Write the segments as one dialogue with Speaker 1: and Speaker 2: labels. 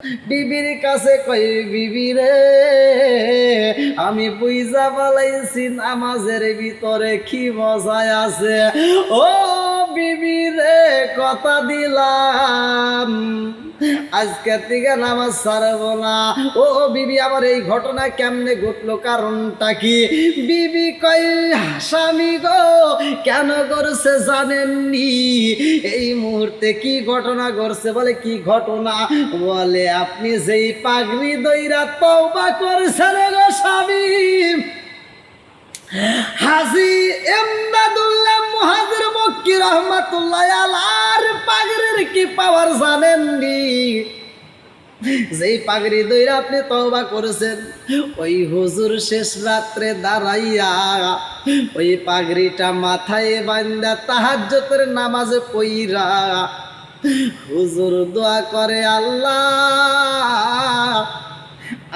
Speaker 1: বিবির কাছে কই বিবি রে আমি বুঝা পালাইছি নামাজের ভিতরে কি মজায় আছে? ও বিবি রে কথা দিলাম। আজকের থেকে নামাজ ছাড়ব না। ও বিবি, আমার এই ঘটনা কেমনে ঘটলো? কারণটা কি? বিবি কই স্বামী গো, কেন করছে জানেননি? এই মুহূর্তে কি ঘটনা ঘটছে? বলে, কি ঘটনা? বলে, আপনি যেই পাগড়ি দইরা তওবা করছেন গো স্বামী হাজি এমদাদুল্লাহ মুহাজির মক্কি রহমাতুল্লাহ আলার পাগড়ির কি পাওয়ার জানেননি যেই পাগড়ি দইরা আপনি তওবা করেছেন, ওই হুজুর শেষ রাত্রে দাঁড়াইয়া ওই পাগড়িটা মাথায় বান্দা তাহাজ্জতের নামাজে পইরা হুজুর দোয়া করে, আল্লাহ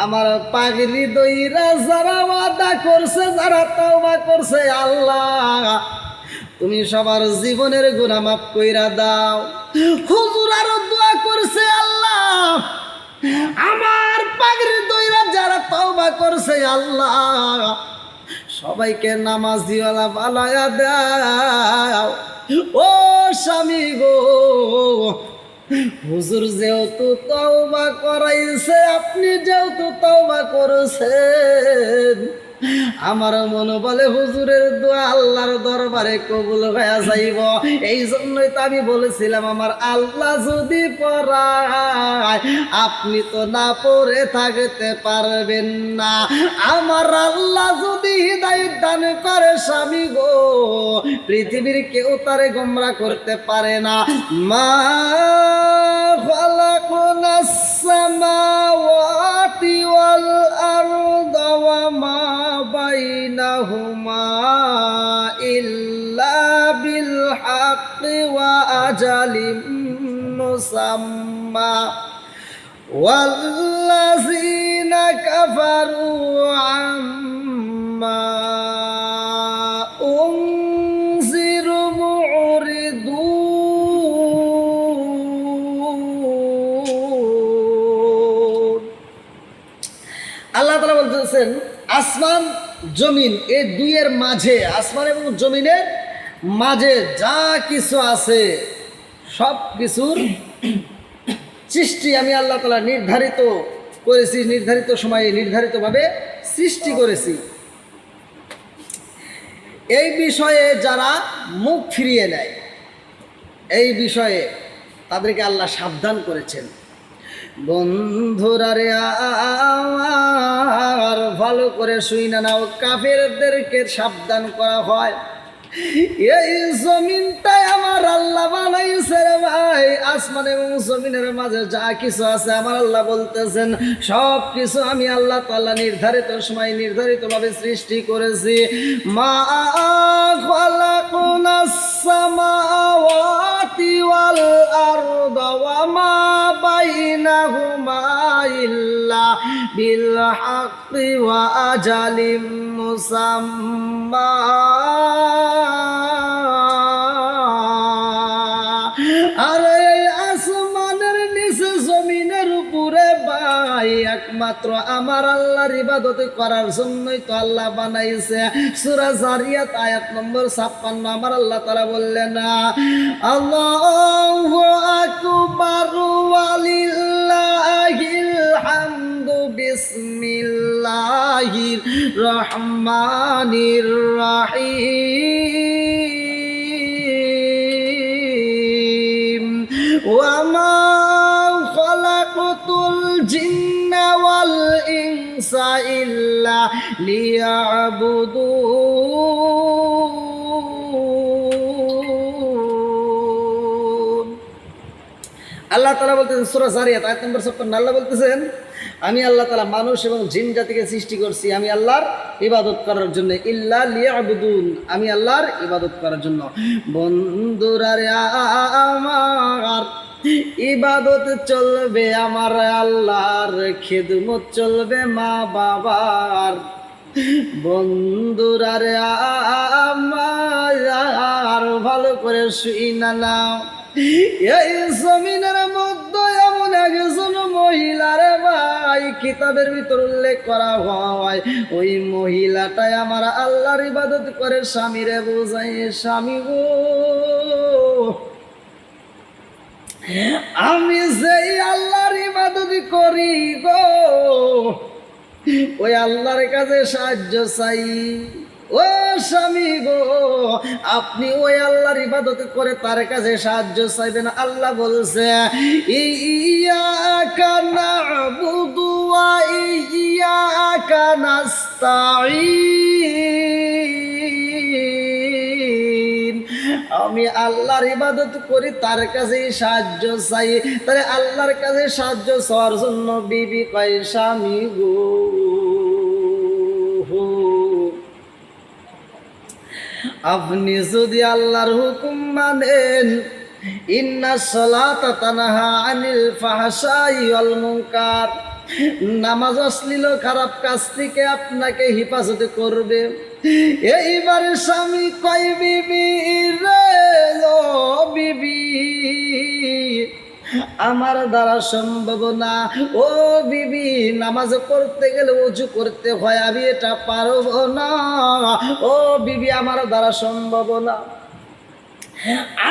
Speaker 1: আমার পাগড়ি দইরা যারা ওয়াদা করছে, যারা তওবা করছে, আল্লাহ, তুমি সবার জীবনের গুনাহ মাফ কইরা দাও। হুজুর আরও দোয়া করছে, আল্লাহ, আমার পাগড়ি দইরা যারা তওবা করছে, আল্লাহ, সবাইকে নামাজিওয়ালা বানায়া দাও। ও স্বামী গো হুজুর যেহেতু তওবা করাইছে আপনি যেহেতু তওবা করেছেন আমার মনে বলে হুজুরের দোয়া আল্লাহর দরবারে কবুল হয়ে যাইব এই জন্যই তো আমি বলেছিলাম আমার আল্লাহ যদি পড়ায় আপনি তো না পড়ে থাকতে পারবেন না আমার আল্লাহ যদি হৃদায়ত দান করে স্বামী গো পৃথিবীর কেউ তারে গোমরা করতে পারে না মা خلقنا السماوات والأرض وما بينهما إلا بالحق وأجل مسمى والذين كفروا عما أنذروا معرضون আল্লাহ তালা বলতেছেন আসমান জমিন এই দুইয়ের মাঝে, আসমান এবং জমিনের মাঝে যা কিছু আছে, সব কিছুর সৃষ্টি আমি আল্লাহ তালা নির্ধারিত করেছি, নির্ধারিত সময়ে নির্ধারিতভাবে সৃষ্টি করেছি। এই বিষয়ে যারা মুখ ফিরিয়ে নেয়, এই বিষয়ে তাদেরকে আল্লাহ সাবধান করেছেন। বন্ধুরা রে আর ভালো করে শুই না কাফেরদেরকে সাবধান করা হয়। এই জমিনটাই আমার আল্লাহ বানাইছে রে ভাই। আসমান এবং জমিনের মাঝে যা কিছু আছে আমার আল্লাহ বলতেছেন। সব কিছু আমি আল্লাহ তাল্লাহ নির্ধারিত সময় নির্ধারিত ভাবে সৃষ্টি করেছি। মা সামাওয়াতি ওয়াল আরদা ওয়া মা বাইনাহুমা ইল্লা একমাত্র আমার আল্লাহর ইবাদত করার জন্যই তো আল্লাহ বানাইছে। সূরা জারিয়াত আয়াত নম্বর 56 আমার আল্লাহ তাআলা বললেন, আল্লাহু আকবার ওয়ালিল্লাহিল হামদু বিসমিল্লাহির রহমানির রহিম। ওয়ামা খলাকতুল ইনসা ইল্লা লিয়াবুদুন আল্লাহ তালা বলতেছেন, সুরা জারিয়াত আয়াত নম্বর ছাপ্পান্ন আল্লাহ বলতেছেন, আমি আল্লাহ তালা মানুষ এবং জিন জাতিকে সৃষ্টি করছি, আমি আল্লাহর ইবাদত করার জন্য, ইল্লা লিয়াবুদুন, আমি আল্লাহর ইবাদত করার জন্য। বন্ধুরা রে আমার ইবাদত চলবে আমার আল্লাহর, খেদমত চলবে মা বাবার। বন্ধুরা রে আমার ভালো করে শুই না নাও। এই জমিনের মধ্যে এমন একজন মহিলার ভাই, কিতাবের ভিতর উল্লেখ করা হয়, ওই মহিলাটাই আমার আল্লাহর ইবাদত করে স্বামীরে বোঝাই স্বামী গো আমি সেই আল্লাহর ইবাদত করি গো, ওই আল্লাহর কাছে সাহায্য চাই। ও স্বামী গো, আপনি ওই আল্লাহর ইবাদত করে তার কাছে সাহায্য চাইবেন। আল্লাহ বলছে, ইয়াকা নাবুদু ওয়া ইয়াকা নাস্তাঈন। আমি আল্লাহর ইবাদত করি, তার কাছেই সাহায্য চাই। তাহলে আল্লাহর কাছে সাহায্য চাওয়ার জন্য বিবি কয়, স্বামী গো আপনি যদি আল্লাহর হুকুম মানেন নামাজ অশ্লীল খারাপ কাজ থেকে আপনাকে হেফাজত করবে। এইবার স্বামী কয়, বিবি আমার দ্বারা সম্ভব না। ও বিবি, নামাজ পড়তে গেলে উঁচু করতে হয়, আমি এটা পারব না। ও বিবি, আমার দ্বারা সম্ভব না।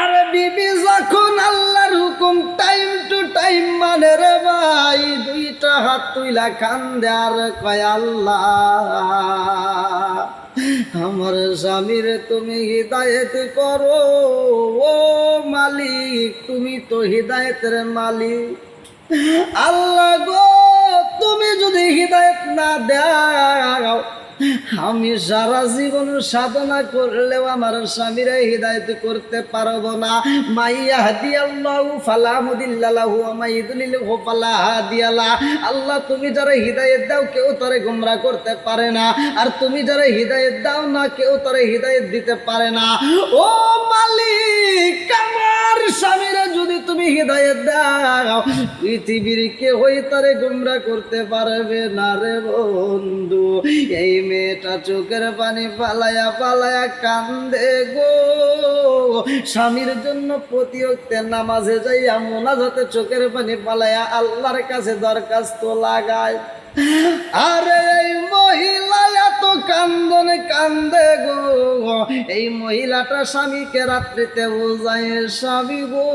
Speaker 1: আর বিবি, যখন আল্লাহর হুকুম টাইম টু টাইম মানে রে ভাই, দুইটা হাত তুইলা কান আর কয় আল্লাহ। আমার স্বামীর তুমি হৃদায়ত করো, ও মালিক, তুমি তো হৃদায়তের মালিক। আল্লাহ গো, তুমি যদি হৃদায়ত না দাও আমি সারা জীবন সাধনা করলেও আমার স্বামীরা হৃদায়ত করতে পারব না। মাইয়া হাদিয়াল্লাহু ফালা মুদিল্লাহু মাইদুলিল্লাহু ফালা হাদিয়ালা আল্লাহ, তুমি যারা হৃদায়ত দাও, কেউ তারে গোমরা করতে পারে না। আর তুমি যারা হৃদায়ত দাও না, কেউ তারে হৃদায়ত দিতে পারে না। ও মালিক, আমার স্বামীরা যদি তুমি হৃদায়ত দাও, পৃথিবীর কেউই তারে গোমরা করতে পারবে না রে বন্ধু। এই মেয়েটা চোখের পানি পালায়া পালায়া কান্দে গো। স্বামীর জন্য প্রতিহতে নামাজে যাইয়া মোনাজাতে চোখের পানি পালায়া আল্লাহর কাছে দরখাস্ত লাগায়। আরে এই মহিলা এত কান্দনে কান্দে গো। এই মহিলাটা স্বামীকে রাত্রিতে বোঝায়, স্বামী গো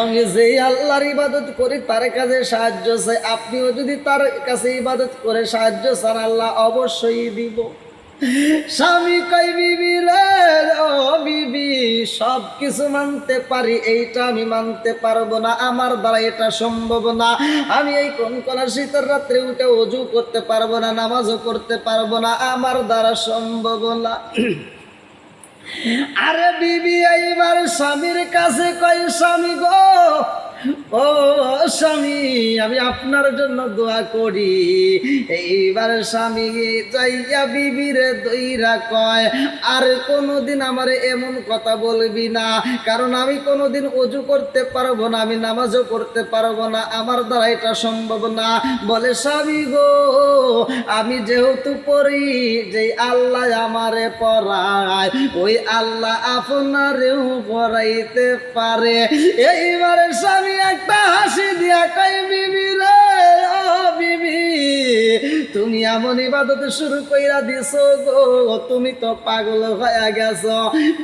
Speaker 1: আমি যেই আল্লাহর ইবাদত করি, তার কাছে সাহায্য চাই। আপনিও যদি তার কাছে ইবাদত করে সাহায্য চান, আল্লাহ অবশ্যই দিব। স্বামী কই বিবি রে, ও বিবি সব কিছু মানতে পারি, এইটা আমি মানতে পারব না, আমার দ্বারা এটা সম্ভব না। আমি এই কোন কোন শীতের রাত্রে উঠে অজু করতে পারব না, নামাজও করতে পারব না, আমার দ্বারা সম্ভব না। আরে বিবি এইবার স্বামীর কাছে কই স্বামী গো ও স্বামী, আমি আপনার জন্য দোয়া করি। এইবার স্বামী যাইয়া বিবিরে দইরা কয়, আর কোনোদিন আমার এমন কথা বলবি না, কারণ আমি কোনোদিন অজু করতে পারব না, আমি নামাজও করতে পারব না, আমার দ্বারা এটা সম্ভব না। বলে, স্বামী গো, আমি যেহেতু পড়ি যে আল্লাহ আমারে পড়ায়, ওই আল্লাহ আপনারেও পড়াইতে পারে। এইবারে স্বামী একটা হাসি দিয়া কই বিবি রে, ও বিবি, তুমি এমন ইবাদত শুরু কইরা দিছো গো, তুমি তো পাগল হয়ে গেছো।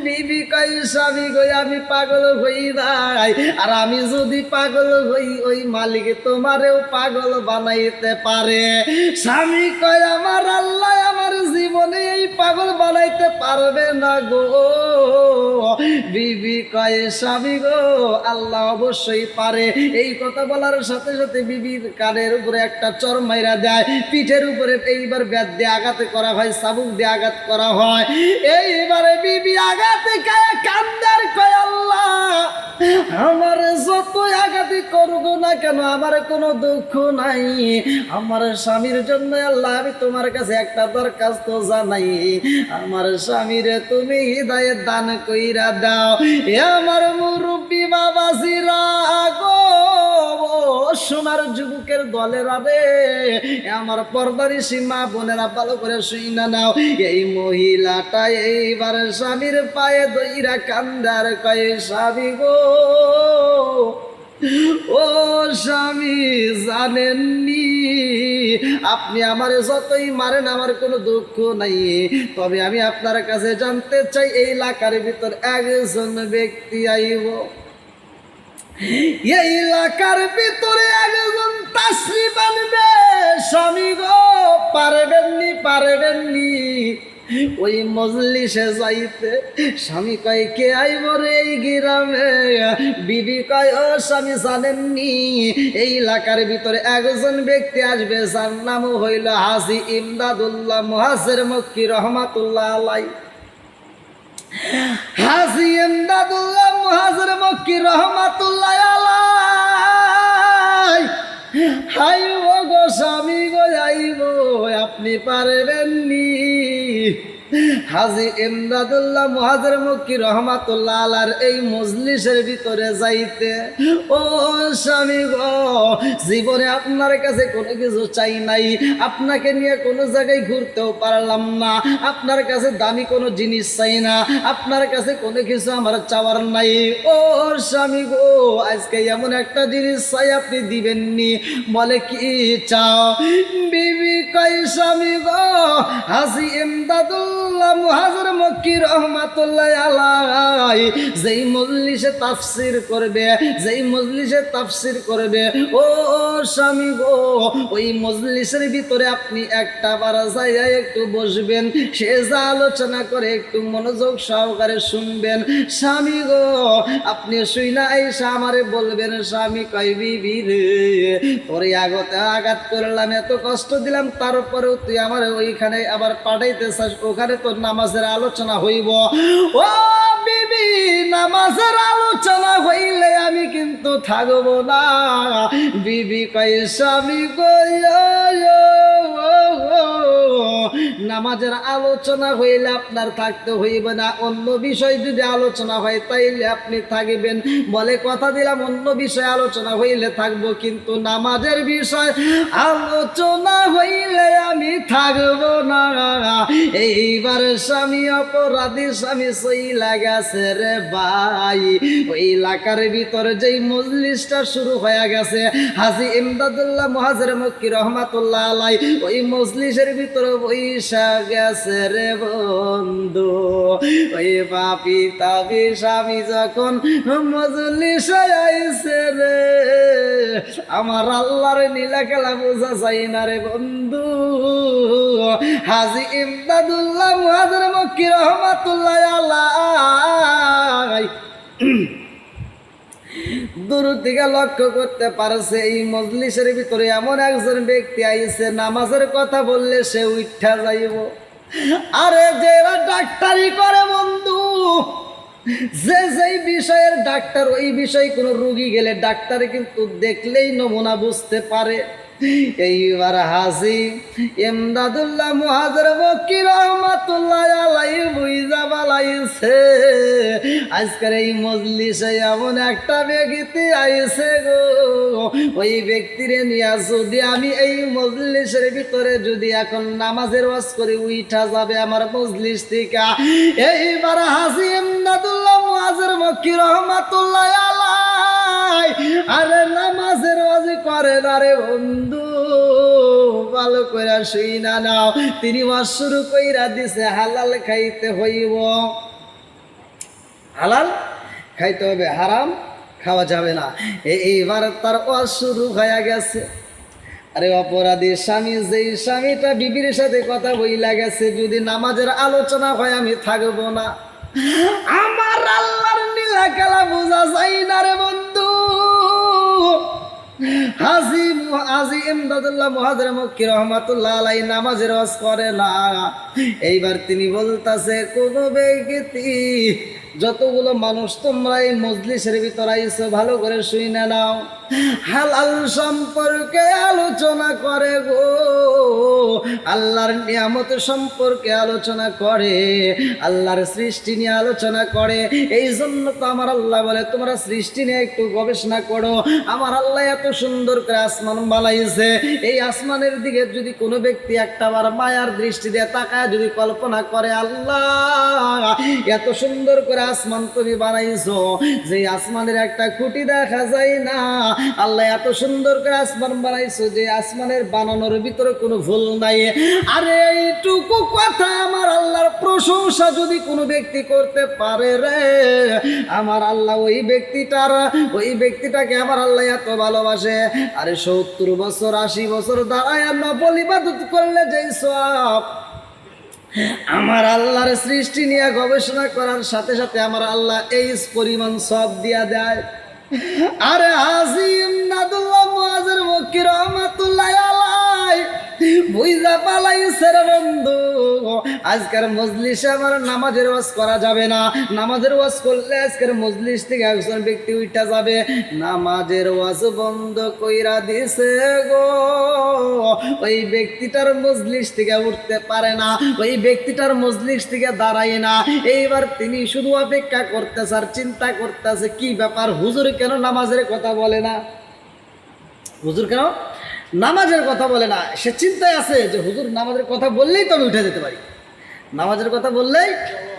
Speaker 1: বিবি কই স্বামী গই আমি পাগল হই নাই, আর আমি যদি পাগল হই, ওই মালিক তোমারেও পাগল বানাইতে পারে। স্বামী কয়, আমার আল্লাহ পাগল বানাইতে পারবে না গো। বিবি কয়, স্বামী গো, আল্লাহ অবশ্যই পারে। এই কথা বলার সাথে সাথে বিবির কানের উপরে একটা চর মাইরা দেয়। পিঠের উপরে এইবার ব্যাট দিয়ে আঘাত করা হয় চাবুক দিয়ে আঘাত করা হয়। এইবারে বিবি আঘাতে কান্দার কয়, আল্লাহ, আমার যত আঘাতি করব না কেন, আমার কোনো দুঃখ নাই। আমার স্বামীর জন্য আল্লাহ, আমি তোমার কাছে একটা দরখাস্ত জানাই। আমার স্বামীরে তুমি হৃদয়ের দান কইরা দাও। এ আমার মুরব্বী বাবা গো আমার যুবকের দলেরা রে আমার পর্দারি সীমা বোনেরা ভালো করে শুই না নাও। এই মহিলাটা এইবার স্বামীর পায়ে দইরা কান্দার কয়ে, স্বামী গো ও স্বামী, জানেননি? আপনি আমার যতই মারেন, আমার কোনো দুঃখ নাই। তবে আমি আপনার কাছে জানতে চাই, এই এলাকার ভিতর একজন ব্যক্তি আইব। এই এলাকার ভিতরে একজন তাসরিফ আনবে। স্বামী গো, পারবেননি পারবেননি। ওই মজলিসে যাইতে স্বামী কয়, কে আইব রে এই গ্রামে? বিবি কয়, ও স্বামী জানেননি, এই এলাকার ভিতরে একজন ব্যক্তি আসবে, যার নাম হইল হাজি ইমদাদুল্লাহ মুহাসের মক্কি রহমাতুল্লাহ আলাই হাজি ইমদাদুল্লাহ মুহাজির মক্কি রহমাতুল্লাহ আলাই হাই স্বামী গো যাইব আপনি পারবেননি। হাজি ইমদাদুল্লাহ মুহাজির মক্কি রহমাতুল্লাহ আলার এই মজলিসের ভিতরে যাইতে, ও স্বামী গো, জীবনে আপনার কাছে কোনো কিছু চাই নাই। আপনাকে নিয়ে কোনো জায়গায় ঘুরতেও পারলাম না। আপনার কাছে দামি কোনো জিনিস চাই না। আপনার কাছে কোনো কিছু আমার চাওয়ার নাই। ও স্বামী গো, আজকে এমন একটা জিনিস চাই আপনি দিবেননি। বলে কি চাও? বিবি কই স্বামী গো হাসি ইমদাদুল্লাহ মুহাজির রহমাতুল্লাহ আলাই, যেই মজলিসে তাফসির করবে, যেই মজলিসে তাফসির করবে, ও স্বামী গো, ওই মজলিসের ভিতরে আপনি একটা বার একটু বসবেন, সে যা আলোচনা করে একটু মনোযোগ সহকারে শুনবেন। স্বামী গো, আপনি এসে আমারে বলবেন, স্বামী কই বিবি রে, তোরে আগতে আঘাত করলাম, এত কষ্ট দিলাম, তারপরেও তুই আমার ওইখানে আবার পাঠাইতে চাস ওখানে তোর নামাজের আলোচনা হইব। ও বিবি নামাজের আলোচনা হইলে আমি কিন্তু থাকব না। বিবি কই স্বামী কই নামাজের আলোচনা হইলে আপনার থাকতে হইবে না। অন্য বিষয় যদি আলোচনা হয়, তাইলে আপনি থাকবেন। বলে কথা দিলাম, অন্য বিষয় আলোচনা হইলে থাকব, কিন্তু নামাজের বিষয় আলোচনা হইলে আমি থাকব না। এইবার স্বামী অপরাধী স্বামী সই লাগাছে রে ভাই। ওই এলাকার ভিতরে যেই মজলিসটা শুরু হয়ে গেছে, হাজি ইমদাদুল্লাহ মহাজের মক্কি রহমাতুল্লাহ আলাই ওই মজলিসের ভিতরে বৈশা গেছে রে বন্ধু। ওই পাপি তাবি স্বামী যখন মজলিসে আইছে রে, আমার আল্লাহর নীলা খেলা বোঝা যায় না রে বন্ধু। হাজি ইমদাদুল্লাহ মুহাজির মক্কি রহমাতুল্লাহ আলাই দূর থেকে লক্ষ্য করতে পারছে, এই মজলিসের ভিতরে এমন একজন ব্যক্তি আইছে, নামাজের কথা বললে সে উঠা যাইব। আরে যারা ডাক্তারি করে বন্ধু, যে যেই বিষয়ের ডাক্তার, ওই বিষয়ে কোনো রুগী গেলে ডাক্তার কিন্তু দেখলেই নমুনা বুঝতে পারে। এইবার হাসি এমদাদুল্লাহ মুহাজের মক্কি রহমাতুল্লাহ আলাই বুইজা বালাইছে আজকের এই মজলিসে এমন একটা ব্যক্তি আইছে গো। ওই ব্যক্তিরে নিয়ে যদি আমি এই মজলিসের ভিতরে যদি এখন নামাজের ওয়াজ করে, উইঠা যাবে আমার মজলিস থেকে। এইবার হাসি এমদাদুল্লাহ মুহাজের মক্কি রহমাতুল্লাহ আলাই আরে নামাজের ওয়াজ করে না রে বন্ধু। ভালো করে শুই না নাও। তিনি ওয়াজ শুরু কইরা দিছে, হালাল খাইতে হইব। হালাল খাইতে হবে, হারাম খাওয়া যাবে না। এইবার তার ওয়াজ শুরু হয়ে গেছে। আরে অপরাধী স্বামী, যেই স্বামীটা বিবির সাথে কথা বইলা গেছে, যদি নামাজের আলোচনা হয়, আমি থাকব না। আমার আল্লাহর নীলা খেলা বোঝা যায় না রে বন্ধু। হাজি আজি ইমদাদুল্লাহ মুহাজির মক্কি রহমাতুল্লাহ আলাই নামাজের ওয়াজ করে না। এইবার তিনি বলতাছে, কোনো ব্যক্তি যতগুলো মানুষ তোমরা এই মজলিসের ভিতর আইসো ভালো করে শুই নাও। হালাল সম্পর্কে আলোচনা করে গো। আল্লাহর নিয়ামত সম্পর্কে আলোচনা করে, আল্লাহর সৃষ্টি নিয়ে আলোচনা করে। এই জন্য তো আমার আল্লাহ বলে, তোমরা সৃষ্টি নিয়ে একটু গবেষণা করো। আমার আল্লাহ এত সুন্দর করে আসমান বানাইছে। এই আসমানের দিকে যদি কোনো ব্যক্তি একটা বার মায়ার দৃষ্টি দিয়ে তাকায় যদি কল্পনা করে, আল্লাহ, এত সুন্দর করে আসমান তুমি বানাইছো, যে আসমানের একটা খুঁটি দেখা যায় না। আল্লাহ এত সুন্দর করে আসমান বানাইছো যে আসমানের বানানোর ভিতরে কোনো ভুল নাই। আরে এইটুকু কথা আমার আল্লাহর প্রশংসা যদি কোনো ব্যক্তি করতে পারে রে, আমার আল্লাহ ওই ব্যক্তিটার, ওই ব্যক্তিটাকে আমার আল্লাহ এত ভালোবাসে। আরে সত্তর বছর, আশি বছর দাঁড়ায় নফল ইবাদত করলে যেই সব আমার আল্লাহর সৃষ্টি নিয়ে গবেষণা করার সাথে সাথে আমার আল্লাহ এই পরিমাণ সব দিয়া দেয়। আরে আজিম নাদুল্লাহ মুআজের মুক্কি রহমাতুল্লাহ আলাই বুইজা পালাইছে রে বন্ধু। আজকের মজলিসে আমার নামাজের ওয়াজ করা যাবে না। নামাজের ওয়াজ করলে আজকের মজলিস থেকে একজন ব্যক্তি উঠা যাবে। নামাজের ওয়াজ বন্ধ কইরা দিছে গো। ওই ব্যক্তিটার মজলিস থেকে উঠতে পারে না। ওই ব্যক্তিটার মজলিস থেকে দাঁড়ায় না। এইবার তিনি শুধু অপেক্ষা করতেছে আর চিন্তা করতেছে, কি ব্যাপার? হুজুর কেন নামাজের কথা বলে না? হুজুর কেন নামাজের কথা বলে না, সে চিন্তায় আছে যে হুজুর নামাজের কথা বললেই তো আমি উঠে যেতে পারি। নামাজের কথা বললেই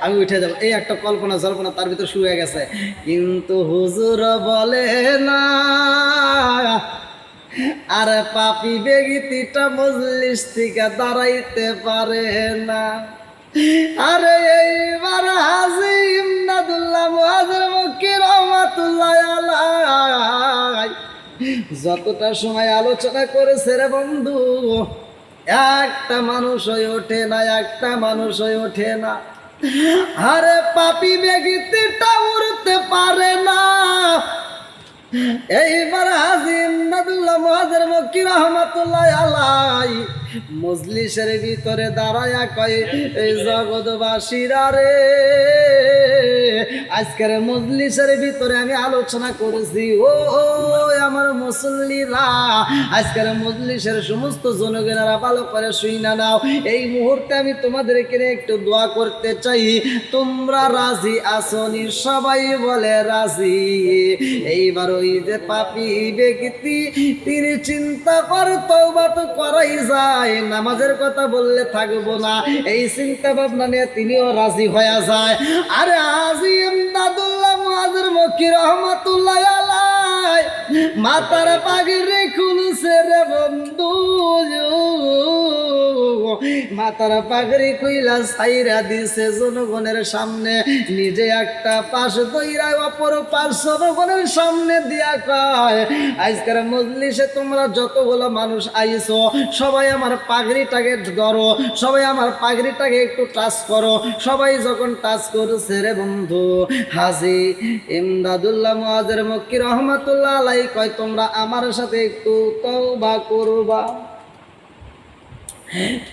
Speaker 1: আমি উঠে যাব। এই একটা কল্পনা জল্পনা তার ভিতর শুরু হয়ে গেছে। কিন্তু হুজুর বলে না, আর পাপি বেগিতিটা মজলিস থেকে দাঁড়াইতে পারে না। আরে এইবার হাজি ইমদাদুল্লাহ মুহাজির মুক্কি রহমাতুল্লাহ যতটা সময় আলোচনা করেছে রে বন্ধু, একটা মানুষ হয়ে ওঠে না, একটা মানুষ হয়ে ওঠে না। আরে পাপি বেগিতিটা উড়তে পারে না। এইবার হাজির নাদুল্লাহ মহাজের মক্কি রহমাতুল্লাহ আলাই মজলিসের ভিতরে দাঁড়ায়া কয় এই জগৎবাসীরা রে, আজকের মজলিসের ভিতরে আমি আলোচনা করেছি। ও আমার মুসল্লিরা, আজকের মজলিসের সমস্ত জনগণেরা ভালো করে শুই না নাও। এই মুহূর্তে আমি তোমাদেরকে একটু দোয়া করতে চাই। তোমরা রাজি আসনি? সবাই বলে রাজি। এইবার ওই যে পাপি ব্যক্তি, তিনি চিন্তা করে, তওবা তো করাই যায়। নামাজের কথা বললে থাকব না। এই চিন্তা ভাবনা নিয়ে তিনিও রাজি হয়ে যায়। আরে আজি এমদাদুল্লাহ মুআজির মকি রহমাতুল্লাহ মাতার পাগিরে খুলছে রে বন্ধু। মাতার পাগড়ি কইলা সাইরা দিছে জনগণের সামনে। নিজে একটা পাশ দইরা অপর পাশ জনগণের সামনে দিয়া কয়, আজকের মজলিসে তোমরা যতগুলো মানুষ আইছো, সবাই আমার পাগড়িটাকে ধরো, সবাই আমার পাগড়িটাকে একটু টাচ করো। সবাই যখন টাচ করছে রে বন্ধু, হাজি ইমদাদুল্লাহ মুআজের মক্কি রহমাতুল্লাহ আলাই কয়, তোমরা আমার সাথে একটু তওবা করবা।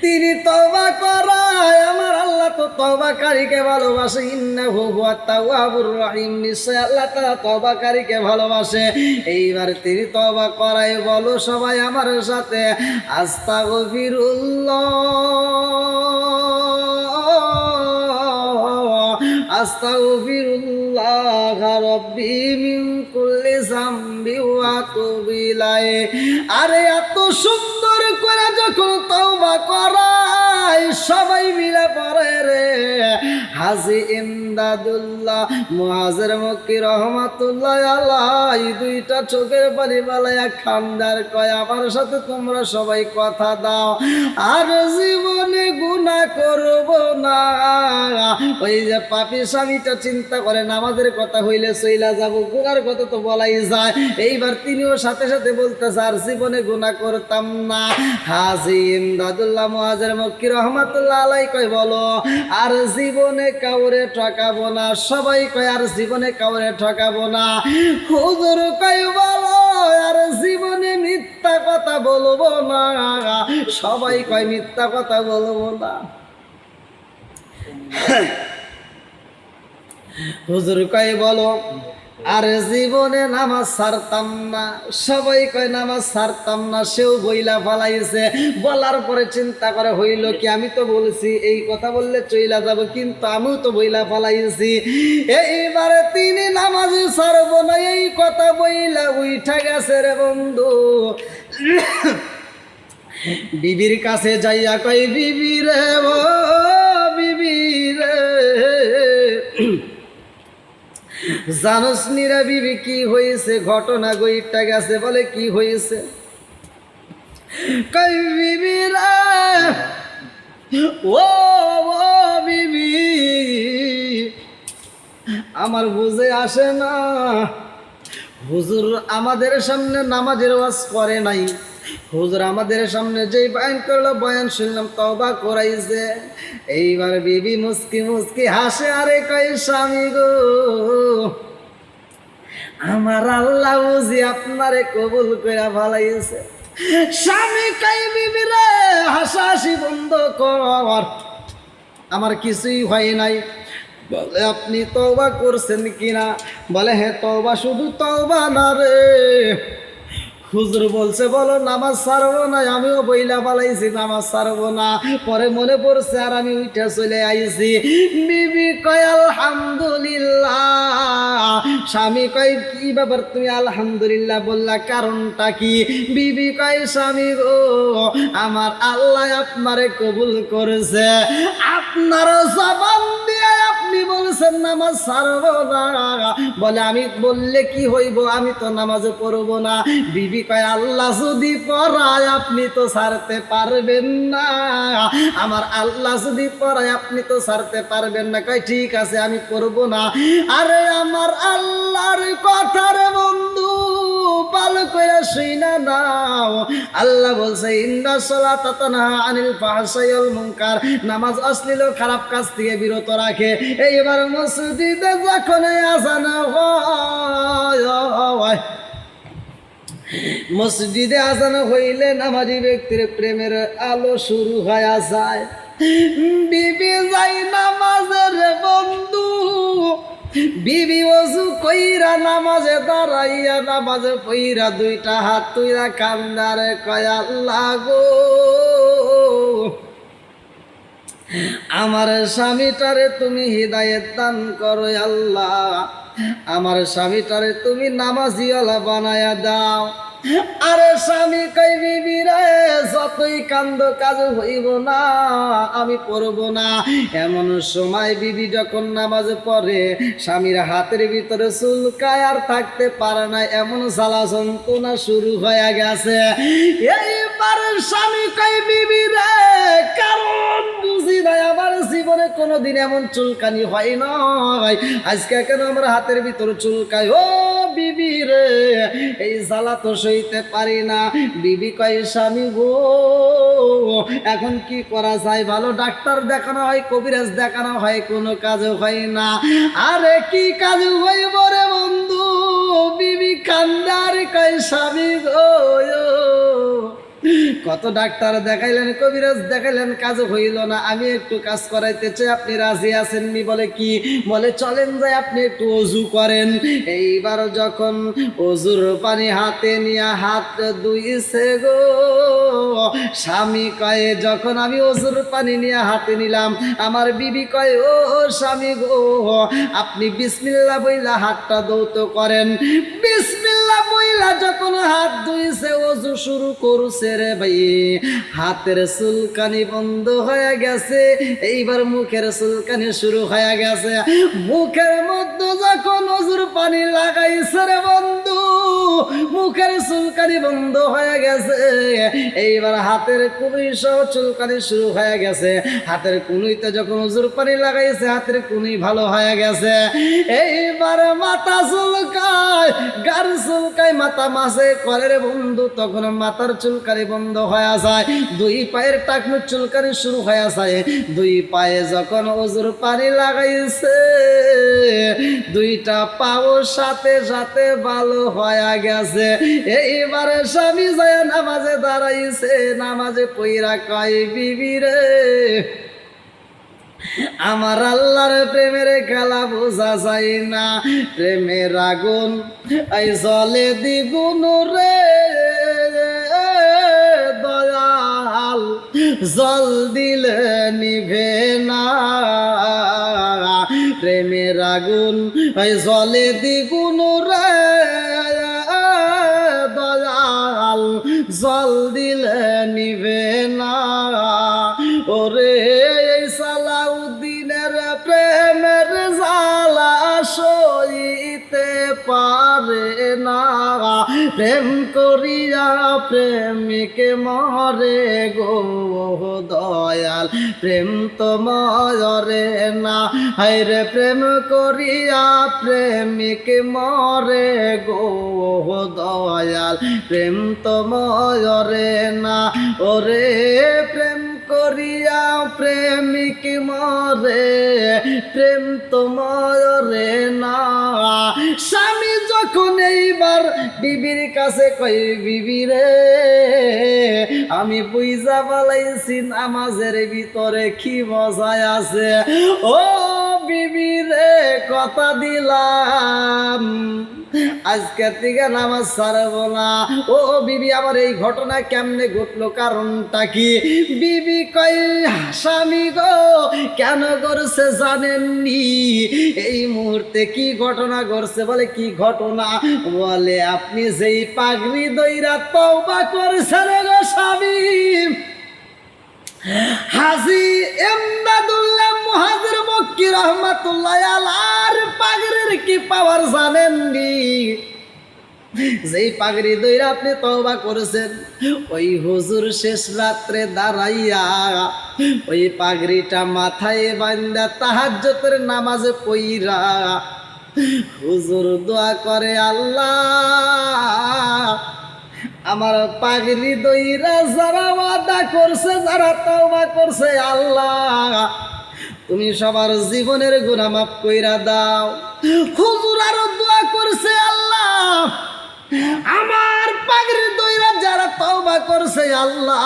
Speaker 1: তিনি তবা করায়। আমার আল্লাহ তো তবাকারীকে ভালোবাসে। ইন্না হুয়া তাওয়াবুর রহিম। নিশ্চয় আল্লাহ তারা তবাকারীকে ভালোবাসে। এইবার তিনি তবা করায় বলো সবাই আমার সাথে। আস্তাগফিরুল্লাহ। আস্তাগফিরুল্লাহ রব্বি মিন কুল্লি যামবি ওয়া ইলাইহি আরে এত সুন্দর করে যখন তওবা করায় সবাই মিলে পড়ে রে। হাজি ইমদাদুল্লাহ, মুহাজির মক্কি রহমাতুল্লাহ আলাই দুইটা চোখের পানি বালায়া খান্দার কয়, আমার সাথে তোমরা সবাই কথা দাও, আর জীবনে গুনাহ করব না। ওই যে পাপি স্বামীটা চিন্তা করে, নামাজের কথা হইলে সইলা যাব, গুনার কথা তো বলাই যায়। এইবার তিনিও সাথে সাথে বলতেছে, আর জীবনে গুনাহ করতাম না। হাজি ইমদাদুল্লাহ, মুহাজির মক্কি রহমাতুল্লাহ আলাই কয় বলো, আর জীবনে কাউরে ঠকাবো না। সবাই কয়, আর জীবনে কাউরে ঠকাবো না। হুজুর কয়, বলো, আর জীবনে মিথ্যা কথা বলব না। সবাই কয়, মিথ্যা কথা বলব না। হুজুর কয়, বলো আর জীবনে নামাজ ছাড়তাম না। সবাই কয়, নামাজ ছাড়তাম না, সেও বইলা ফালাইছে। বলার পরে চিন্তা করে, হইল কি? আমি তো বলছি, এই কথা বললে চইলা যাব, কিন্তু আমিও তো বইলা ফালাইছি। এইবারে তিনি নামাজ ছাড়বো না, এই কথা বইলা উঠা গেছে রে বন্ধু। বিবির কাছে যাইয়া কই বিবি রে বিবি রে। জানোস নিরা বিবি কি হয়েছে? ঘটনা গইটা গেছে বলে কি হয়েছে? কই বিবি ও ও বিবি, আমার বুঝে আসে না। হুজুর আমাদের সামনে নামাজের ওয়াজ করে নাই। হুজুর আমাদের সামনে যেই বয়ান করল, বয়ান শুনলাম তবা করাইছে। এইবার বিবি মুস্কি মুস্কি হাসে, আরে কই স্বামী গো, আমার আল্লাহ বুঝি আপনারে কবুল করে ভালাইছে। স্বামী কাই বিবি হাসাহাসি বন্ধ কর। আমার কিছুই হয় নাই। বলে, আপনি তওবা করছেন কিনা? বলে হ্যাঁ তওবা শুধু তওবা না রে। হুজুর বলছে, বলো, নামাজ ছাড়বো না? আমিও বইলা পালাইছি নামাজ ছাড়বো না। পরে মনে পড়ছে, আর আমি উঠে চলে আইছি। বিবি কয়, আলহামদুলিল্লাহ। স্বামী কয়, কি ব্যাপার তুমি আলহামদুলিল্লাহ বললা, কারণটা কি? বিবি কয়, স্বামী গো, আমার আল্লাহ আপনারে কবুল করেছে। আপনার জবান দিয়ে নামাজ ছাড়বো না। বলে, আমি বললে কি হইব? আমি তো নামাজে পড়ব না। বিবি কয়, আল্লাহ যদি পড়ায়, আপনি তো সারতে পারবেন না। আমার, আল্লাহ যদি পড়ায়, আপনি তো সারতে পারবেন না। কয়, ঠিক আছে, আমি পড়ব না। আরে আমার আল্লাহর কথার বন্ধু ভালো করে শুই না নাও। আল্লাহ বলছে ইন্দা সালাত তানহা আনিল ফাহশাই ওয়াল মুনকার। নামাজ অশ্লীল খারাপ কাজ থেকে বিরত রাখে। এইবার মসজিদে যখন আজান হয় মসজিদে আজান হইলে নামাজি ব্যক্তির প্রেমের আলো শুরু হয়ে যায়। বিবি যাই নামাজের বন্ধু। বিবি অজু কইরা নামাজে দাঁড়াইয়া নামাজে পইরা দুইটা হাত তুইরা কান্দারে কয়া লাগো আমার স্বামীটারে তুমি হৃদায়ত দান করো, আল্লাহ, আমার স্বামীটারে তুমি নামাজিওয়ালা বানায়া দাও। আরে স্বামী কই বিবি রে, যতই কান্দ কাজ হইব না, আমি পড়ব না। এমন সময় বিবি যখন নামাজ পড়ে, স্বামীর হাতের ভিতরে চুলকায় আর থাকতে পারে না, এমন জ্বালা যন্ত্রণা শুরু হয়ে গেছে। এইবার স্বামী কই বিবি রে, কারণ বুঝি নাই আমার জীবনে কোনোদিন এমন চুলকানি হয় নাই। আজকে কেন আমার হাতের ভিতরে চুলকায়? ও বিবি রে, এই জ্বালা তো সইতে পারি না। বিবি কয়, স্বামী গো, এখন কি করা যায় ভালো ডাক্তার দেখানো হয়, কবিরাজ দেখানো হয়, কোনো কাজ হয় না। আরে কি কাজ হইব রে বন্ধু? বিবি কান্দার কয়, স্বামী গো কত ডাক্তার দেখাইলেন, কবিরাজ দেখাইলেন, কাজ হইল না। আমি একটু কাজ করাইতে চাই, আপনি রাজি আছেননি বলে কি? বলে, চলেন যাই, আপনি একটু অজু করেন। এইবার যখন অজুর পানি হাতে নিয়ে হাত দুইছে গো, স্বামী কয়ে, যখন আমি অজুর পানি নিয়ে হাতে নিলাম, আমার বিবি কয়, ও স্বামী গো, আপনি বিসমিল্লা বইলা হাতটা দৌত করেন। বিসমিল্লা বইলা যখন হাত ধুইছে, অজু শুরু করছে রে ভাই। হাতের চুলকানি বন্ধ হয়ে গেছে, এইবার মুখের চুলকানি শুরু হয়ে গেছে। মুখের মধ্যে যখন অজুর পানি লাগাইছে রে মুখের চুলকানি বন্ধ হয়ে গেছে। এইবার হাতের কুনুই সহ চুলকানি শুরু হয়ে গেছে। হাতের কুনুইতে যখন অজুর পানি লাগাইছে, হাতের কুনুই ভালো হয়ে গেছে। এইবার মাথা চুলকায়, গার চুলকায়, মাথা মাসে করে রে বন্ধু, তখন মাথার চুলকানি বন্ধ হয়ে যায়। দুই পায়ের টাকনুর চুলকানি শুরু হয়ে যায়। দুই পায়ে যখন অজুর পানি লাগাইছে, দুইটা পাও সাথে সাথে ভালো হয়ে গেছে। এইবারে স্বামী যায় নামাজে দাঁড়াইছে, নামাজে পইরা কয়, বিবি রে, আমার আল্লাহর প্রেমের খেলা বোঝা যায় না। প্রেমের আগুন এই জলে দ্বিগুণ রে, দয়াল জল দিলে নিভে না। প্রেমের আগুন এই জলে দ্বিগুণ প্রেমিকে মরে গো দয়াল, প্রেম তো মরে না। হাইরে প্রেম করিয়া প্রেমিক মরে গো দয়াল, প্রেম তো মরে না। ওরে প্রেম করিয়া প্রেমিক মরে, প্রেম তো মরে না। স্বামী যখন এইবার বিবির কাছে কই, বিবি রে, আমি বুঝা পালাইছি নামাজের ভিতরে, কি মজায় আছে? ও বিবি রে, কথা দিলাম। আজকের থেকে নামাজ ছাড়বো না। ও বিবি, আমার এই ঘটনা কেমনে ঘটলো? কারণটা কি? বিবি কই স্বামী গো, কেন করছে জানেননি? এই মুহূর্তে কি ঘটনা ঘটছে? বলে, কি ঘটনা? বলে, আপনি যেই পাগড়ি দইরা তওবা করছেন গো স্বামী হাজি এমদাদুল্লাহ মুহাজির মক্কি রহমাতুল্লাহ আলার পাগড়ির কি পাওয়ার জানেননি যেই পাগড়ি দইরা আপনি তওবা করেছেন, ওই হুজুর শেষ রাত্রে দাঁড়াইয়া ওই পাগড়িটা মাথায় বান্দা তাহাজ্জতের নামাজে পইরা হুজুর দোয়া করে, আল্লাহ আমার পাগড়ি দইরা যারা ওয়াদা করছে, যারা তওবা করছে, আল্লাহ, তুমি সবার জীবনের গুনাহ মাফ কইরা দাও। হুজুর আরও দোয়া করছে, আল্লাহ, আমার পাগড়ি দইরা যারা তওবা করছে, আল্লাহ,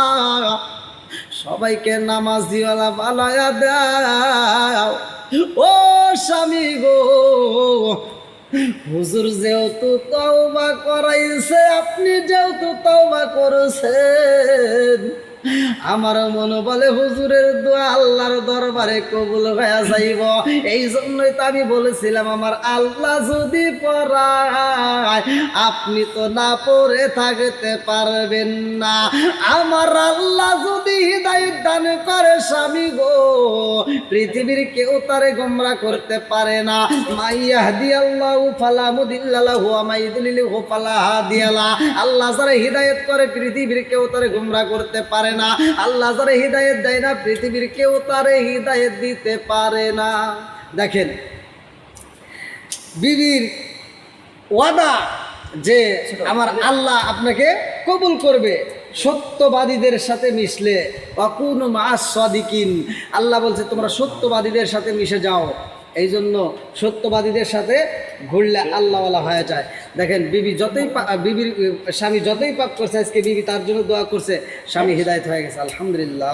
Speaker 1: সবাইকে নামাজিওয়ালা বানায়া দাও। ও স্বামী গো হুজুর যেহেতু তওবা করাইছে আপনি যেহেতু তওবা করেছেন আমার মনে বলে হুজুরের দোয়া আল্লাহর দরবারে কবুল হয়ে যাইব। এই জন্যই তো আমি বলেছিলাম, আমার আল্লাহ যদি পড়ায়, আপনি তো না পড়ে থাকতে পারবেন না। আমার আল্লাহ যদি হৃদায়ত দান করে, স্বামী গো, পৃথিবীর কেউ তারে গোমরা করতে পারে না। মাইয়া আল্লাহ ফালা মুদিল্লাহু আমাইদুলিল্লাহু ফালা হাদিয়ালা। আল্লাহ যারা হিদায়াত করে, পৃথিবীর কেউ তারে গোমরা করতে পারে না। আল্লাহ হিদায়াত দেয় না, পৃথিবীর কেউ তারে হিদায়াত দিতে পারে না। দেখেন, বিবির ওয়াদা যে আমার আল্লাহ আপনাকে কবুল করবে, সত্যবাদীদের সাথে মিশলে অকুন মাস সদিকিন। আল্লাহ বলছে, তোমরা সত্যবাদীদের সাথে মিশে যাও। এই জন্য সত্যবাদীদের সাথে ঘুরলে আল্লাহওয়ালা হয়ে যায়। দেখেন, বিবি যতই বিবির স্বামী যতই পাপ করছে, আজকে বিবি তার জন্য দোয়া করছে, স্বামী হৃদায়ত হয়ে গেছে, আলহামদুলিল্লাহ।